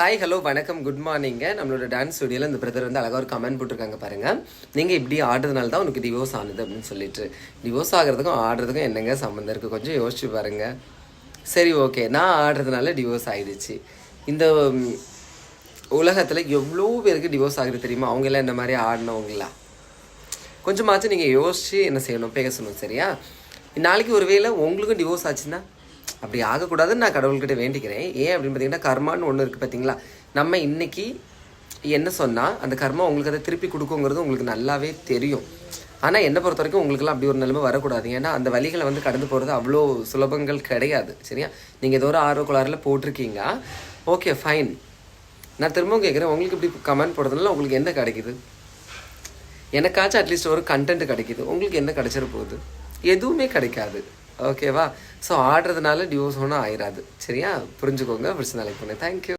Hi hello வணக்கம் good morning நம்மளோட dance ஸ்டுடியோவில் இந்த பிரதர் வந்து அழகாக ஒரு கமெண்ட் போட்டிருக்காங்க பாருங்கள் நீங்கள் இப்படி ஆடுறதுனால தான் உனக்கு டிவோர்ஸ் ஆனது அப்படின்னு சொல்லிட்டு. டிவோர்ஸ் ஆகிறதுக்கும் ஆடுறதுக்கும் என்னங்க சம்மந்தம் இருக்குது கொஞ்சம் யோசிச்சு பாருங்கள் சரி ஓகே நான் ஆடுறதுனால டிவோர்ஸ் ஆகிடுச்சு இந்த உலகத்தில் எவ்வளோ பேருக்கு டிவோர்ஸ் ஆகுது தெரியுமா? அவங்களாம் இந்த மாதிரி ஆடினவங்களா? கொஞ்சமாச்சும் நீங்கள் யோசிச்சு என்ன செய்யணும் பேசணும் சரியா? நாளைக்கு ஒரு வேளை உங்களுக்கும் டிவோர்ஸ் ஆச்சுன்னா? அப்படி ஆகக்கூடாதுன்னு நான் கடவுள்கிட்ட வேண்டிக்கிறேன். ஏன் அப்படின்னு பார்த்தீங்கன்னா கர்மான்னு ஒன்று இருக்குது பார்த்தீங்களா? நம்ம இன்னைக்கு என்ன சொன்னால் அந்த கர்மா உங்களுக்கு அதை திருப்பி கொடுக்குங்கிறது உங்களுக்கு நல்லாவே தெரியும். ஆனால் என்னை பொறுத்த வரைக்கும் உங்களுக்குலாம் அப்படி ஒரு நிலைமை வரக்கூடாது. ஏன்னா அந்த வழிகளை வந்து கடந்து போகிறது அவ்வளோ சுலபங்கள் கிடையாது. சரியா? நீங்கள் ஏதோ ஒரு ஆர்வ போட்டிருக்கீங்க. ஓகே ஃபைன் நான் திரும்பவும் கேட்குறேன் உங்களுக்கு இப்படி கமெண்ட் போடுறதுனால உங்களுக்கு என்ன கிடைக்குது? எனக்காச்சும் அட்லீஸ்ட் ஒரு கண்டென்ட் கிடைக்குது. உங்களுக்கு என்ன கிடைச்சிட போகுது? எதுவுமே கிடைக்காது. ஓகேவா? ஸோ ஆடுறதுனால டிவோர்ஸ் ஒன்றும் ஆயிராது. சரியா? புரிஞ்சுக்கோங்க. பிரச்சனை நாளைக்கு பண்ணேன் தேங்க்யூ